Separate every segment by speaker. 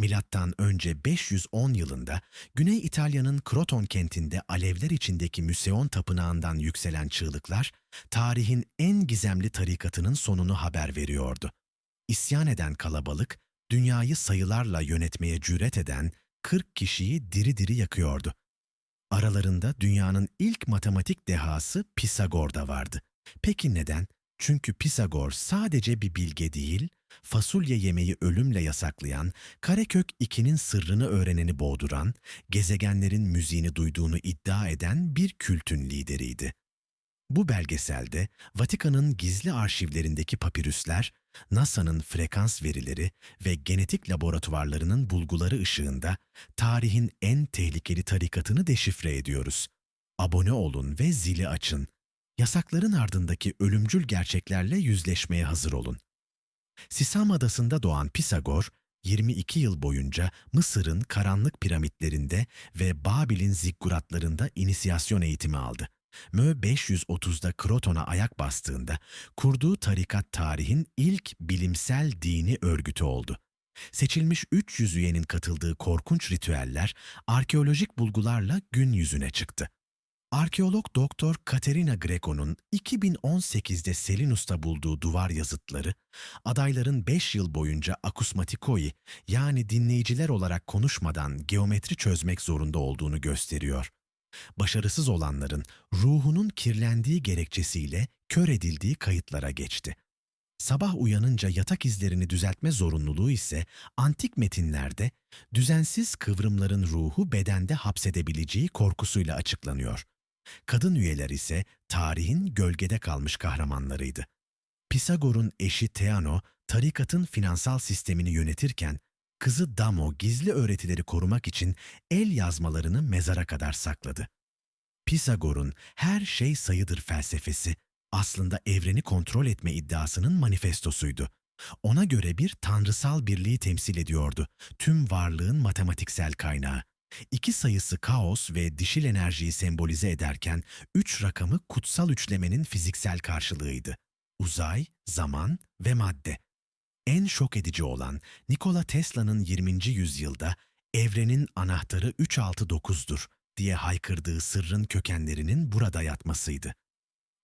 Speaker 1: Milattan önce 510 yılında Güney İtalya'nın Kroton kentinde alevler içindeki Müseon tapınağından yükselen çığlıklar, tarihin en gizemli tarikatının sonunu haber veriyordu. İsyan eden kalabalık, dünyayı sayılarla yönetmeye cüret eden 40 kişiyi diri diri yakıyordu. Aralarında dünyanın ilk matematik dehası Pisagor da vardı. Peki neden? Çünkü Pisagor sadece bir bilge değil, fasulye yemeği ölümle yasaklayan, karekök 2'nin sırrını öğreneni boğduran, gezegenlerin müziğini duyduğunu iddia eden bir kültün lideriydi. Bu belgeselde Vatikan'ın gizli arşivlerindeki papirüsler, NASA'nın frekans verileri ve genetik laboratuvarlarının bulguları ışığında tarihin en tehlikeli tarikatını deşifre ediyoruz. Abone olun ve zili açın. Yasakların ardındaki ölümcül gerçeklerle yüzleşmeye hazır olun. Sisam adasında doğan Pisagor, 22 yıl boyunca Mısır'ın karanlık piramitlerinde ve Babil'in zikkuratlarında inisiyasyon eğitimi aldı. Mö 530'da Kroton'a ayak bastığında kurduğu tarikat tarihin ilk bilimsel dini örgütü oldu. Seçilmiş 300 üyenin katıldığı korkunç ritüeller arkeolojik bulgularla gün yüzüne çıktı. Arkeolog Doktor Katerina Greco'nun 2018'de Selinus'ta bulduğu duvar yazıtları, adayların 5 yıl boyunca akusmatikoi yani dinleyiciler olarak konuşmadan geometri çözmek zorunda olduğunu gösteriyor. Başarısız olanların ruhunun kirlendiği gerekçesiyle kör edildiği kayıtlara geçti. Sabah uyanınca yatak izlerini düzeltme zorunluluğu ise antik metinlerde düzensiz kıvrımların ruhu bedende hapsedebileceği korkusuyla açıklanıyor. Kadın üyeler ise tarihin gölgede kalmış kahramanlarıydı. Pisagor'un eşi Theano, tarikatın finansal sistemini yönetirken, kızı Damo gizli öğretileri korumak için el yazmalarını mezara kadar sakladı. Pisagor'un her şey sayıdır felsefesi aslında evreni kontrol etme iddiasının manifestosuydu. Ona göre bir tanrısal birliği temsil ediyordu, tüm varlığın matematiksel kaynağı. İki sayısı kaos ve dişil enerjiyi sembolize ederken üç rakamı kutsal üçlemenin fiziksel karşılığıydı. Uzay, zaman ve madde. En şok edici olan Nikola Tesla'nın 20. yüzyılda evrenin anahtarı 369'dur diye haykırdığı sırrın kökenlerinin burada yatmasıydı.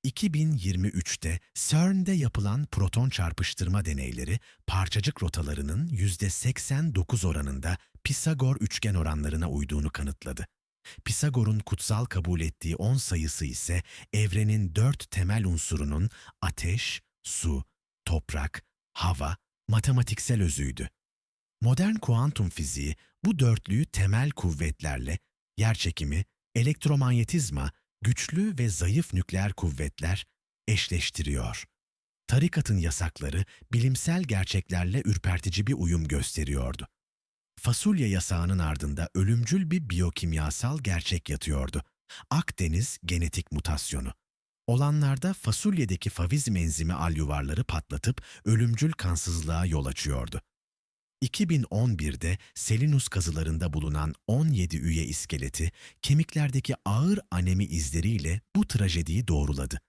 Speaker 1: 2023'te CERN'de yapılan proton çarpıştırma deneyleri parçacık rotalarının %89 oranında Pisagor üçgen oranlarına uyduğunu kanıtladı. Pisagor'un kutsal kabul ettiği 10 sayısı ise evrenin dört temel unsurunun ateş, su, toprak, hava, matematiksel özüydü. Modern kuantum fiziği bu dörtlüyü temel kuvvetlerle yerçekimi, elektromanyetizma, güçlü ve zayıf nükleer kuvvetler eşleştiriyor. Tarikatın yasakları bilimsel gerçeklerle ürpertici bir uyum gösteriyordu. Fasulye yasağının ardında ölümcül bir biyokimyasal gerçek yatıyordu. Akdeniz genetik mutasyonu. Olanlarda fasulyedeki favizm enzimi alyuvarları patlatıp ölümcül kansızlığa yol açıyordu. 2011'de Selinus kazılarında bulunan 17 üye iskeleti kemiklerdeki ağır anemi izleriyle bu trajediyi doğruladı.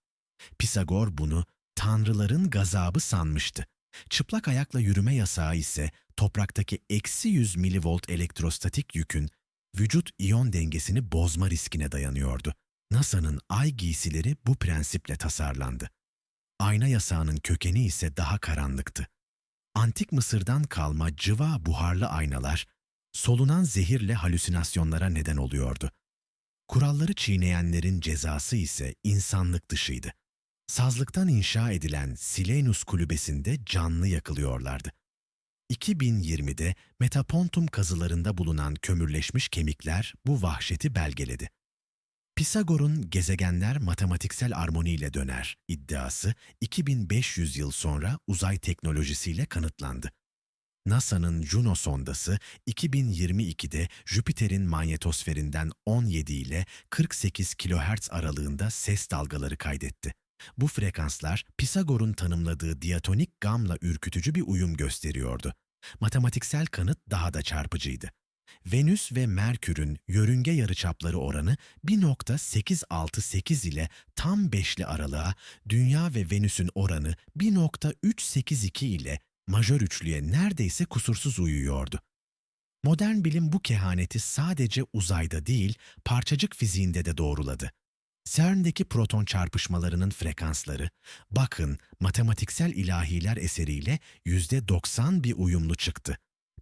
Speaker 1: Pisagor bunu tanrıların gazabı sanmıştı. Çıplak ayakla yürüme yasağı ise topraktaki eksi 100 milivolt elektrostatik yükün vücut iyon dengesini bozma riskine dayanıyordu. NASA'nın ay giysileri bu prensiple tasarlandı. Ayna yasağının kökeni ise daha karanlıktı. Antik Mısır'dan kalma cıva buharlı aynalar, solunan zehirle halüsinasyonlara neden oluyordu. Kuralları çiğneyenlerin cezası ise insanlık dışıydı. Sazlıktan inşa edilen Silenus kulübesinde canlı yakılıyorlardı. 2020'de Metapontum kazılarında bulunan kömürleşmiş kemikler bu vahşeti belgeledi. Pisagor'un gezegenler matematiksel armoniyle döner iddiası 2500 yıl sonra uzay teknolojisiyle kanıtlandı. NASA'nın Juno sondası 2022'de Jüpiter'in manyetosferinden 17 ile 48 kHz aralığında ses dalgaları kaydetti. Bu frekanslar Pisagor'un tanımladığı diatonik gamla ürkütücü bir uyum gösteriyordu. Matematiksel kanıt daha da çarpıcıydı. Venüs ve Merkür'ün yörünge yarıçapları oranı 1.868 ile tam beşli aralığa, Dünya ve Venüs'ün oranı 1.382 ile majör üçlüye neredeyse kusursuz uyuyordu. Modern bilim bu kehaneti sadece uzayda değil, parçacık fiziğinde de doğruladı. CERN'deki proton çarpışmalarının frekansları, bakın matematiksel ilahiler eseriyle %90 bir uyumlu çıktı.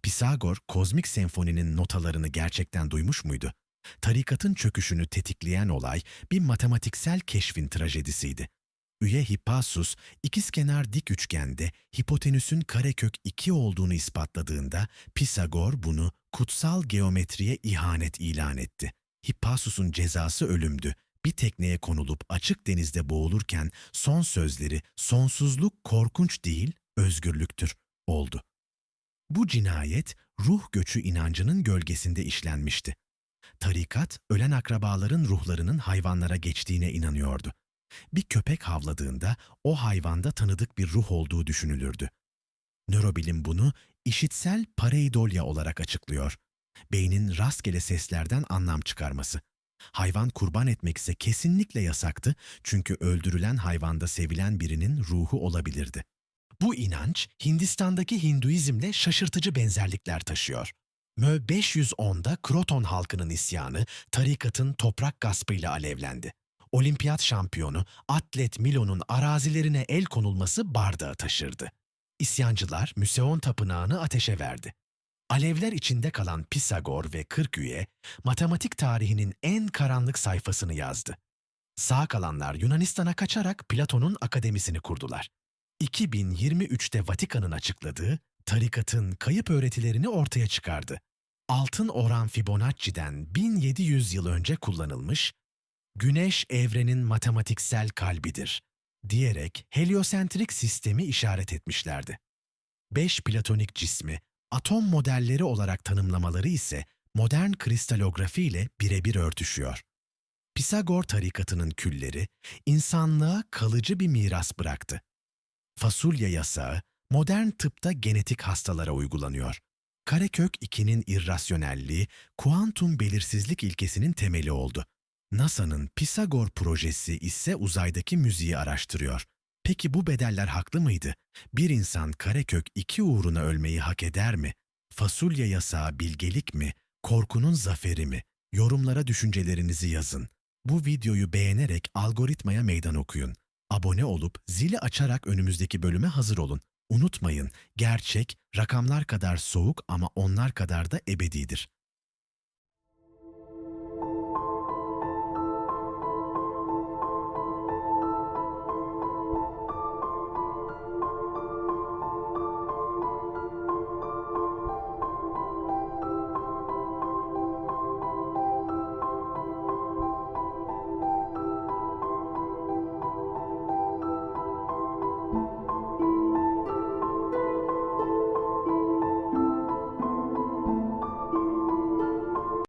Speaker 1: Pisagor, kozmik senfoninin notalarını gerçekten duymuş muydu? Tarikatın çöküşünü tetikleyen olay bir matematiksel keşfin trajedisiydi. Üye Hippasus, ikizkenar dik üçgende hipotenüsün karekök 2 olduğunu ispatladığında Pisagor bunu kutsal geometriye ihanet ilan etti. Hippasus'un cezası ölümdü. Bir tekneye konulup açık denizde boğulurken son sözleri sonsuzluk korkunç değil, özgürlüktür oldu. Bu cinayet ruh göçü inancının gölgesinde işlenmişti. Tarikat, ölen akrabaların ruhlarının hayvanlara geçtiğine inanıyordu. Bir köpek havladığında o hayvanda tanıdık bir ruh olduğu düşünülürdü. Nörobilim bunu işitsel pareidolya olarak açıklıyor. Beynin rastgele seslerden anlam çıkarması. Hayvan kurban etmek ise kesinlikle yasaktı çünkü öldürülen hayvanda sevilen birinin ruhu olabilirdi. Bu inanç Hindistan'daki Hinduizmle şaşırtıcı benzerlikler taşıyor. Mö 510'da Kroton halkının isyanı tarikatın toprak gaspıyla alevlendi. Olimpiyat şampiyonu atlet Milo'nun arazilerine el konulması bardağı taşırdı. İsyancılar Müseon tapınağını ateşe verdi. Alevler içinde kalan Pisagor ve 40 üye matematik tarihinin en karanlık sayfasını yazdı. Sağ kalanlar Yunanistan'a kaçarak Platon'un akademisini kurdular. 2023'te Vatikan'ın açıkladığı tarikatın kayıp öğretilerini ortaya çıkardı. Altın oran Fibonacci'den 1700 yıl önce kullanılmış, Güneş evrenin matematiksel kalbidir diyerek heliosentrik sistemi işaret etmişlerdi. Beş platonik cismi atom modelleri olarak tanımlamaları ise modern kristalografi ile birebir örtüşüyor. Pisagor tarikatının külleri insanlığa kalıcı bir miras bıraktı. Fasulye yasağı modern tıpta genetik hastalara uygulanıyor. Karekök 2'nin irrasyonelliği, kuantum belirsizlik ilkesinin temeli oldu. NASA'nın Pisagor projesi ise uzaydaki müziği araştırıyor. Peki bu bedeller haklı mıydı? Bir insan karekök 2 uğruna ölmeyi hak eder mi? Fasulye yasağı bilgelik mi? Korkunun zaferi mi? Yorumlara düşüncelerinizi yazın. Bu videoyu beğenerek algoritmaya meydan okuyun. Abone olup zili açarak önümüzdeki bölüme hazır olun. Unutmayın, gerçek rakamlar kadar soğuk ama onlar kadar da ebedidir.